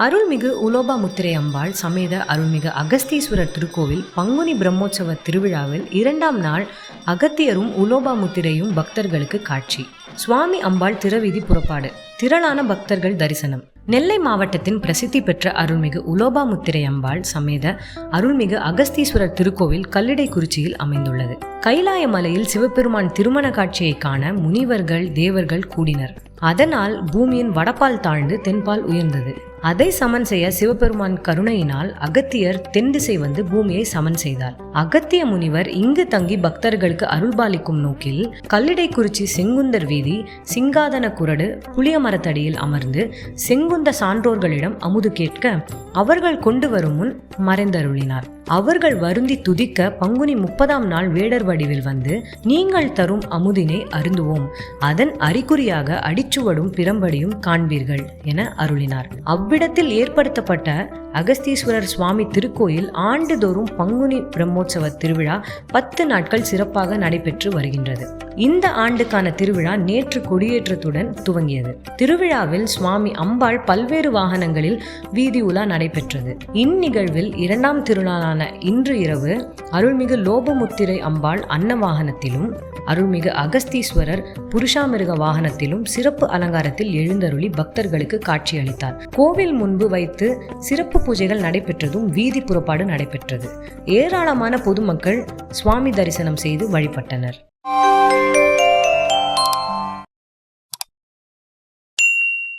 அருள்மிகு உலோபாமுத்திரை அம்பாள் சமேத அருள்மிகு அகஸ்தீஸ்வரர் திருக்கோவில் பங்குனி பிரம்மோற்சவ திருவிழாவில் இரண்டாம் நாள் அகத்தியரும் உலோபாமுத்திரையும் பக்தர்களுக்கு காட்சி. சுவாமி அம்பாள் திரவீதி புறப்பாடு. திரளான பக்தர்கள் தரிசனம். நெல்லை மாவட்டத்தின் பிரசித்தி பெற்ற அருள்மிகு உலோபாமுத்திரை அம்பாள் சமேத அருள்மிகு அகஸ்தீஸ்வரர் திருக்கோவில் கல்லிடைக்குறிச்சியில் அமைந்துள்ளது. கைலாய மலையில் சிவபெருமான் திருமண காட்சியை காண முனிவர்கள் தேவர்கள் கூடினர். அதனால் பூமியின் வடபால் தாழ்ந்து தென்பால் உயர்ந்தது. அதை சமன் செய்ய சிவபெருமான் கருணையினால் அகத்தியர் தென் திசை வந்து பூமியை சமன் செய்தார். அகத்திய முனிவர் இங்கு தங்கி பக்தர்களுக்கு அருள்பாலிக்கும் நோக்கில் கல்லிடைக்குறிச்சி செங்குந்தர் வீதி சிங்காதன குரடு புளிய மரத்தடியில் அமர்ந்து செங்குந்த சான்றோர்களிடம் அமுது கேட்க அவர்கள் கொண்டு வரும் முன் மறைந்தருளினார். அவர்கள் வருந்தி துதிக்க பங்குனி முப்பதாம் நாள் வேடர் வடிவில் வந்து நீங்கள் தரும் அமுதினை அருந்துவோம். அதன் அறிகுறியாக அடிச்சுவடும் பிரம்படியும் காண்பீர்கள் என அருளினார். அவ்விடத்தில் ஏற்படுத்தப்பட்ட அகஸ்தீஸ்வரர் சுவாமி திருக்கோயில் ஆண்டுதோறும் பங்குனி பிரம்மோற்சவ திருவிழா பத்து நாட்கள் சிறப்பாக நடைபெற்று வருகின்றது. இந்த ஆண்டுக்கான திருவிழா நேற்று கொடியேற்றத்துடன் துவங்கியது. திருவிழாவில் சுவாமி அம்பாள் பல்வேறு வாகனங்களில் வீதி உலா நடைபெற்றது. இந்நிகழ்வில் இரண்டாம் திருநாளான இன்று இரவு அருள்மிகு லோபமுத்திரை அம்பாள் அன்ன வாகனத்திலும் அருள்மிகு அகஸ்தீஸ்வரர் புருஷாமிருக வாகனத்திலும் சிறப்பு அலங்காரத்தில் எழுந்தருளி பக்தர்களுக்கு காட்சியளித்தார். கோவில் முன்பு வைத்து சிறப்பு பூஜைகள் நடைபெற்றதும் வீதி புறப்பாடு நடைபெற்றது. ஏராளமான பொதுமக்கள் சுவாமி தரிசனம் செய்து வழிபட்டனர்.